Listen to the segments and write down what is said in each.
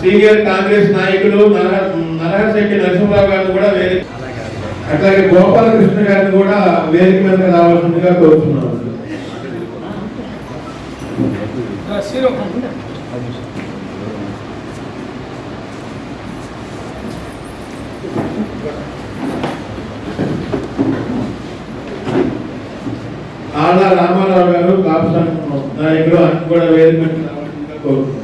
Senior Congress నాయకులు నరహరశెట్టి నరసింహరావు గారిని కూడా వేదిక అట్లాగే గోపాలకృష్ణ గారిని కూడా వేదిక మీదకి రావాల్సిందిగా కోరుతున్నాను. ఆళ్ళ రామారావు గారు కాపు సంఘం నాయకులు ఆయన కూడా వేదిక మీదకి కోరుతున్నాను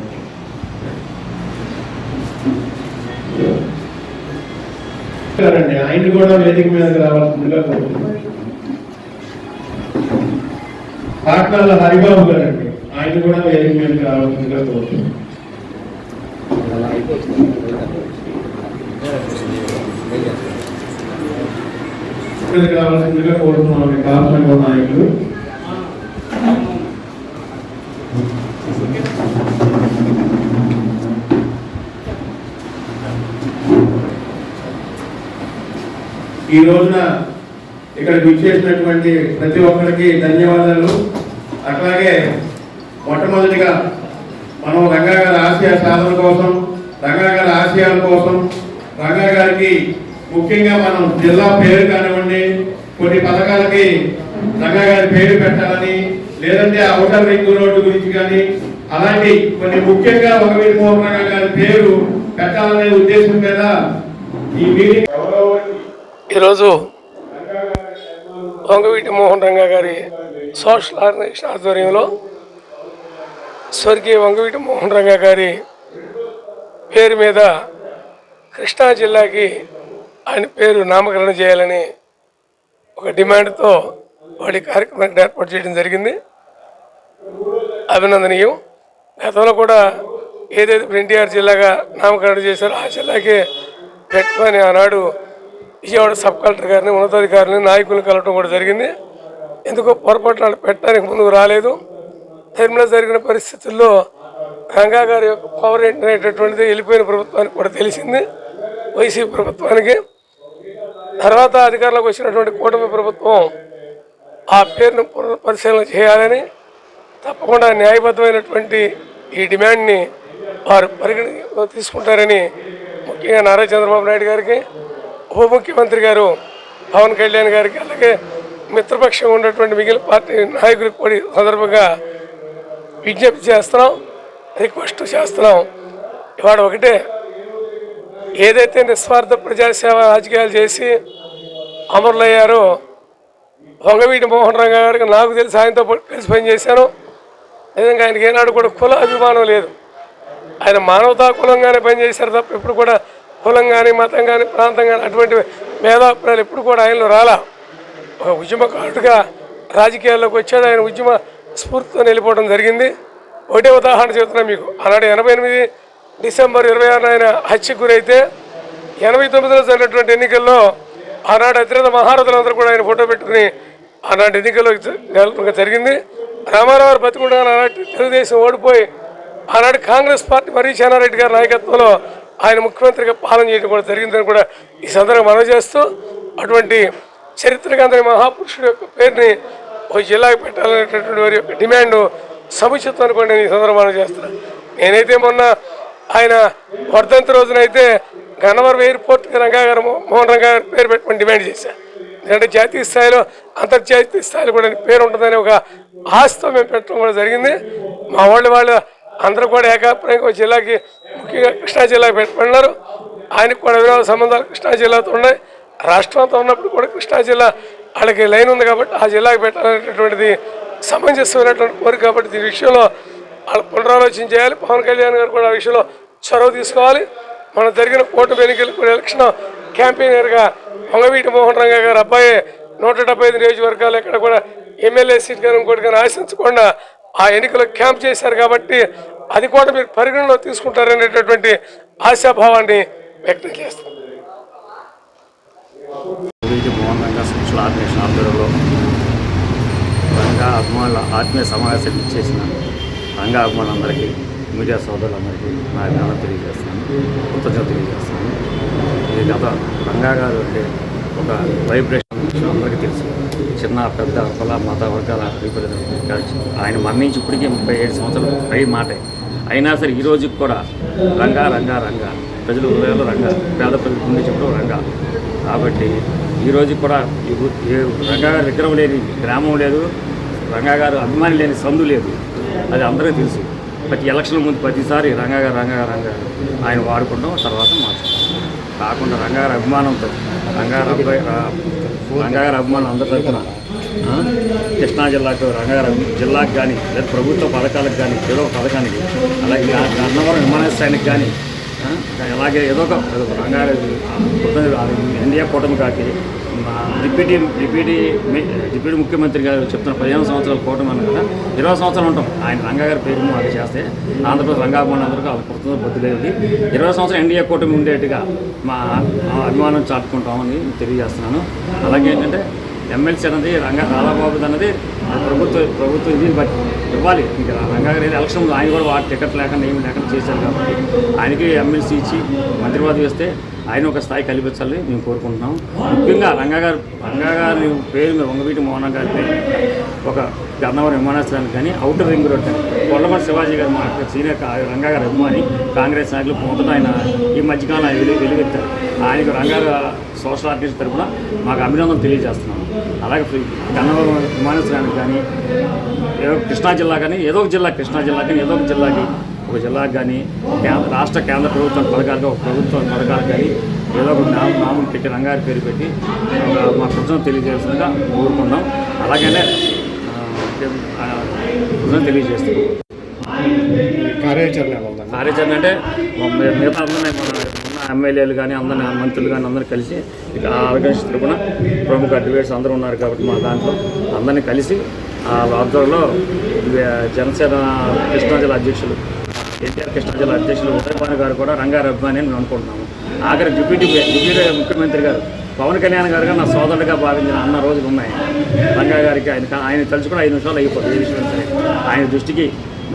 ఆయన కూడా వేదిక మీదకి రావాల్సిందిగా కోరుతున్నాను పాట్నాల హరిబాబు గారండి ఆయన కూడా వేదిక మీదకి రావాల్సిందిగా కోరుతున్నాను మీదకి రావాల్సిందిగా కోరుతున్నాం. ఈ కాపు సంఘం నాయకులు. ఈ రోజున ఇక్కడ విచ్చేసినటువంటి ప్రతి ఒక్కరికి ధన్యవాదాలు. అట్లాగే మొట్టమొదటిగా మనం రంగా గారి ఆశయ సాధన కోసం రంగా గారి ఆశయాల కోసం రంగా గారికి ముఖ్యంగా మనం జిల్లా పేరు కానివ్వండి కొన్ని పథకాలకి రంగా గారి పేరు పెట్టాలని లేదంటే ఔటర్ రింగ్ రోడ్డు గురించి కానీ అలాంటి కొన్ని ముఖ్యంగా ఒకవీటి మోహన్ రంగా గారి పేరు పెట్టాలనే ఉద్దేశం మీద ఈ మీటింగ్ ఈరోజు వంగవీటి మోహన్ రంగా గారి సోషల్ ఆర్గనైజేషన్ ఆధ్వర్యంలో స్వర్గీయ వంగవీటి మోహన్ రంగా గారి పేరు మీద కృష్ణా జిల్లాకి ఆయన పేరు నామకరణం చేయాలని ఒక డిమాండ్తో వాడి కార్యక్రమాన్ని ఏర్పాటు చేయడం జరిగింది. అభినందనీయం. గతంలో కూడా ఏదైతే ఎన్టీఆర్ జిల్లాగా నామకరణం చేశారో ఆ జిల్లాకే పెట్టమని ఆనాడు విజయవాడ సబ్ కలెక్టర్ గారిని ఉన్నతాధికారులని నాయకులను కలవటం కూడా జరిగింది. ఎందుకో పొరపాటు పెట్టడానికి ముందుకు రాలేదు. తిరుమల జరిగిన పరిస్థితుల్లో గంగా గారి యొక్క పవర్ ఏంటనేటటువంటిది వెళ్ళిపోయిన ప్రభుత్వానికి కూడా తెలిసింది. వైసీపీ ప్రభుత్వానికి. తర్వాత అధికారంలోకి వచ్చినటువంటి కూటమి ప్రభుత్వం ఆ పేరును పునఃపరిశీలన చేయాలని తప్పకుండా న్యాయబద్ధమైనటువంటి ఈ డిమాండ్ని వారు పరిగణ తీసుకుంటారని ముఖ్యంగా నారా చంద్రబాబు నాయుడు గారికి ఉప ముఖ్యమంత్రి గారు పవన్ కళ్యాణ్ గారికి అలాగే మిత్రపక్షం ఉన్నటువంటి మిగిలిన పార్టీ నాయకులకు కూడా సందర్భంగా విజ్ఞప్తి చేస్తున్నాం రిక్వెస్ట్ చేస్తున్నాం. ఇవాడు ఒకటే ఏదైతే నిస్వార్థ ప్రజాసేవ రాజకీయాలు చేసి అమరులయ్యారో వంగవీటి మోహన్ రంగ గారికి నాకు తెలిసి ఆయనతో కలిసి పనిచేశాను నిజంగా ఆయనకి ఏనాడు కూడా కుల అభిమానం లేదు. ఆయన మానవతా కులంగానే పనిచేశారు తప్ప ఇప్పుడు కూడా కులం కానీ మతం కానీ ప్రాంతం కానీ అటువంటి భేదాభిప్రాయాలు ఎప్పుడు కూడా ఆయనలో రాలా. ఒక ఉద్యమకారుడిగా రాజకీయాల్లోకి వచ్చాడు. ఆయన ఉద్యమ స్ఫూర్తితో వెళ్ళిపోవడం జరిగింది. ఒకటే ఉదాహరణ చెబుతున్నాను మీకు. ఆనాడు ఎనభై ఎనిమిది డిసెంబర్ ఇరవై ఆరున ఆయన హత్యకు గురైతే ఎనభై తొమ్మిదిలో జరిగినటువంటి ఎన్నికల్లో ఆనాడు అతిరథ మహారథులందరూ కూడా ఆయన ఫోటో పెట్టుకుని ఆనాటి ఎన్నికల్లో జరిగింది. రామారావు గారు బతికుండా ఆనాటి తెలుగుదేశం ఓడిపోయి ఆనాడు కాంగ్రెస్ పార్టీ మరీ చెన్నారెడ్డి గారి నాయకత్వంలో ఆయన ముఖ్యమంత్రిగా పాలన చేయడం కూడా జరిగిందని కూడా ఈ సందర్భంగా మనవి చేస్తూ అటువంటి చరిత్రకి అందరి మహాపురుషుడు యొక్క పేరుని ఒక జిల్లాకు పెట్టాలనేటటువంటి వారి యొక్క డిమాండ్ సముచితం అనుకోండి నేను ఈ సందర్భంగా మనవి చేస్తున్నాను నేనైతే మొన్న ఆయన వర్ధంతి రోజునైతే గన్నవరం ఎయిర్పోర్ట్కి రంగా గారు మోహన్ రంగా గారి పేరు పెట్టమని డిమాండ్ చేశాను ఎందుకంటే జాతీయ స్థాయిలో అంతర్జాతీయ స్థాయిలో కూడా పేరు ఉంటుందని ఒక ఆశతో మేము పెట్టడం కూడా జరిగింది. మా వాళ్ళు వాళ్ళ అందరూ కూడా ఏకాభిప్రాయంగా ఒక జిల్లాకి ముఖ్యంగా కృష్ణా జిల్లాకి పెట్టుకున్నారు ఆయనకు కూడా విరోధ సంబంధాలు కృష్ణా జిల్లాతో ఉన్నాయి. రాష్ట్రంతో ఉన్నప్పుడు కూడా కృష్ణా జిల్లా వాళ్ళకి లైన్ ఉంది కాబట్టి ఆ జిల్లాకి పెట్టాలనేటటువంటిది సమంజసమైనటువంటి కోరిక కాబట్టి దీని విషయంలో వాళ్ళు పునరాలోచన చేయాలి. పవన్ కళ్యాణ్ గారు కూడా ఆ విషయంలో చొరవ తీసుకోవాలి. మనం జరిగిన కోర్టు వెనుకలు కూడా ఎలక్షన్ క్యాంపెయినర్గా పొంగవీటి మోహన్ రంగ గారు అబ్బాయి నూట డెబ్బై ఐదు నియోజకవర్గాలు ఎక్కడ కూడా ఎమ్మెల్యే సీట్ కానీ ఇంకోటి కానీ ఆశించకుండా ఆ ఎన్నికలో క్యాంప్ చేశారు కాబట్టి అది కూడా మీరు పరిగణలో తీసుకుంటారనేటటువంటి ఆశాభావాన్ని వ్యక్తం చేస్తాం గురించి రంగా అభిమానుల ఆత్మీయ సమావేశం ఇచ్చేసిన రంగా అభిమానులందరికీ మీడియా సోదరులందరికీ నా జ్ఞానం తెలియజేస్తాను కృతజ్ఞత తెలియజేస్తాను ఇది గత రంగా గారు అంటే ఒక వైబ్రేషన్ అందరికీ తెలుసు. చిన్న పెద్ద కుల మత వర్గాల విపరీతం ఆయన మరణించి ఇప్పటికీ ముప్పై ఏడు సంవత్సరాలు పై మాటే. అయినా సరే ఈ రోజుకి కూడా రంగా రంగా రంగా. ప్రజలు హృదయాలు రంగా పేద ప్రజలు గుండె చెప్పడం రంగా. కాబట్టి ఈ రోజు కూడా రంగా గారు విగ్రహం లేని గ్రామం లేదు రంగా గారు అభిమాని లేని సందు లేదు. అది అందరికీ తెలుసు. ప్రతి ఎలక్షన్ ముందు ప్రతిసారి రంగా గారు రంగా రంగా ఆయన వాడుకుంటాం తర్వాత మార్చుకుంటాం. కాకుండా రంగా అభిమానంతో. రంగా అబ్బాయి అభిమానం అందరి తరఫున. కృష్ణా జిల్లాకు రంగారం జిల్లాకు కానీ లేదా ప్రభుత్వ పథకాలకు కానీ ఏదో ఒక పథకానికి అలాగే అన్నవరం విమానాశ్రయానికి కానీ అలాగే ఏదో ఒక రంగారెడ్డి ఎన్డీఏ కూటమి కాకి మా డిప్యూటీ డిప్యూటీ డిప్యూటీ ముఖ్యమంత్రి గారు చెప్తున్న పదిహేను సంవత్సరాల కూటమి అన్న కదా ఇరవై సంవత్సరాలు ఉంటాం. ఆయన రంగా గారి పేరు అది చేస్తే ఆంధ్రప్రదేశ్ రంగాభవన్ అందరికీ వాళ్ళ కృతజ్ఞత బొద్దులేదు ఇరవై సంవత్సరం ఎన్డీఏ కూటమి ఉండేట్టుగా మా మా అభిమానం చాటుకుంటామని తెలియజేస్తున్నాను. అలాగే ఏంటంటే ఎమ్మెల్సీ అన్నది రంగా రాధాబాబు అన్నది ప్రభుత్వ ప్రభుత్వం ఇది బట్టి ఇవ్వాలి. ఇంకా రంగారెడ్డి గారు ఎలక్షన్ ఆయన కూడా వాటి టికెట్ లేకుండా ఏమి లేకుండా చేశారు కాబట్టి ఆయనకి ఎమ్మెల్సీ ఇచ్చి మంత్రివాదం వేస్తే ఆయన ఒక స్థాయి కల్పించాలని మేము కోరుకుంటున్నాం. ముఖ్యంగా రంగా గారు పేరు మీద వంగవీటి మోహన్ గారి ఒక గన్నవరం విమానాశ్రయానికి కానీ అవుటర్ రింగ్ రోడ్ కానీ శివాజీ గారు మా సీనియర్ కా- రంగా అభిమాని కాంగ్రెస్ నాయకులు మొదట ఆయన ఈ మధ్యకాలం ఆయన వెలుగు వెలుగెత్తారు. ఆయనకు రంగారు సోషల్ ఆర్టిస్ట్ తరఫున మాకు అభినందన తెలియజేస్తున్నాము అలాగే గన్నవరం విమానాశ్రయానికి కానీ ఏదో కృష్ణా జిల్లా కానీ ఏదో ఒక జిల్లా కృష్ణా జిల్లా కానీ ఏదో ఒక జిల్లాకి ఒక జిల్లాకి కానీ కేంద్ర రాష్ట్ర కేంద్ర ప్రభుత్వ పథకాలుగా ఒక ప్రభుత్వ పథకాలు కానీ ఏదో ఒక నామ నామం పెట్టి రంగారి పేరు పెట్టి మా కృతజ్ఞత తెలియజేస్తుందిగా కోరుకున్నాం అలాగనే కృతజ్ఞత తెలియజేస్తున్నాం కార్యాచరణ కార్యాచరణ అంటే మిగతా మన ఎమ్మెల్యేలు కానీ అందరిని మంత్రులు కానీ అందరూ కలిసి ఇక ఆ ఆర్గనైజేషన్ తరపున ప్రముఖ అడ్వకేట్స్ అందరూ ఉన్నారు కాబట్టి మా దాంట్లో అందరినీ కలిసి ఆ ఆధ్వర్యంలో జనసేన కృష్ణా జిల్లా అధ్యక్షులు ఎన్టీఆర్ కృష్ణా జిల్లా అధ్యక్షులు ఉదయభాను గారు కూడా రంగారు అభిమాని అని మేము అనుకుంటున్నాము ఆఖరి డిప్యూటీ డిప్యూటీ ముఖ్యమంత్రి గారు పవన్ కళ్యాణ్ గారుగా నా సోదరుడిగా భావించిన అన్న రోజులు ఉన్నాయి. రంగా గారికి ఆయన ఆయన తలుచుకుని ఐదు నిమిషాలు అయిపోతుంది ఈ విషయం. ఆయన దృష్టికి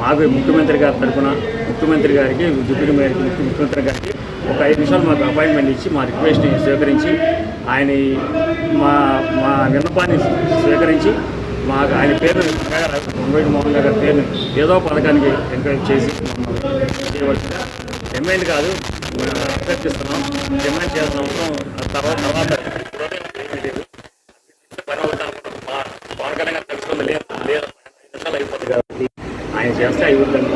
మాకు ముఖ్యమంత్రి గారి తరఫున ముఖ్యమంత్రి గారికి డిప్యూటీ మేయర్కి ముఖ్యమంత్రి గారికి ఒక ఐదు నిమిషాలు మాకు అపాయింట్మెంట్ ఇచ్చి మా రిక్వెస్ట్ని స్వీకరించి ఆయన మా మా విన్నపాన్ని స్వీకరించి మాకు ఆయన పేరు ముంబై మోహన్ గారి పేరుని ఏదో పథకానికి ఎంకరేజ్ చేసి మమ్మల్ని చేయవలసిందిగా డిమాండ్ కాదు అభ్యర్థిస్తున్నాం డిమాండ్ చేసిన అవసరం తర్వాత తర్వాత ఏమీ లేదు. పని అవుతుంది అనుకుంటున్నాం. మా పవన్ కళ్యాణ్ గారు తెలుసుకుంది లేదు లేదు ఐదు నిమిషాలు అయిపోతుంది కాబట్టి ఆయన చేస్తే అయిపోతుంది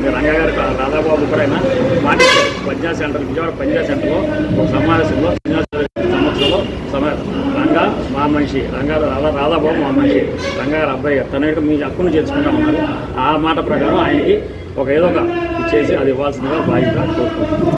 మీరు రంగా గారు రాధాబాబు కూడా మాట్లాడారు మాటిచ్చారు పంచాయత్ సెంటర్ విజయవాడ పంచాయత్ సెంటర్లో ఒక సమావేశంలో శ్రీనివాస సంవత్సరంలో సమా రంగా మా మనిషి రంగా రాధా రాధాబాబు మా మనిషి రంగా గారు అబ్బాయి గారు తన యొక్క మీ హక్కును చేర్చుకుంటామన్నారు ఆ మాట ప్రకారం ఆయనకి ఒక ఏదో ఒక ఇచ్చేసి అది ఇవ్వాల్సిందిగా బాధ్యత కోరుకుంటున్నాం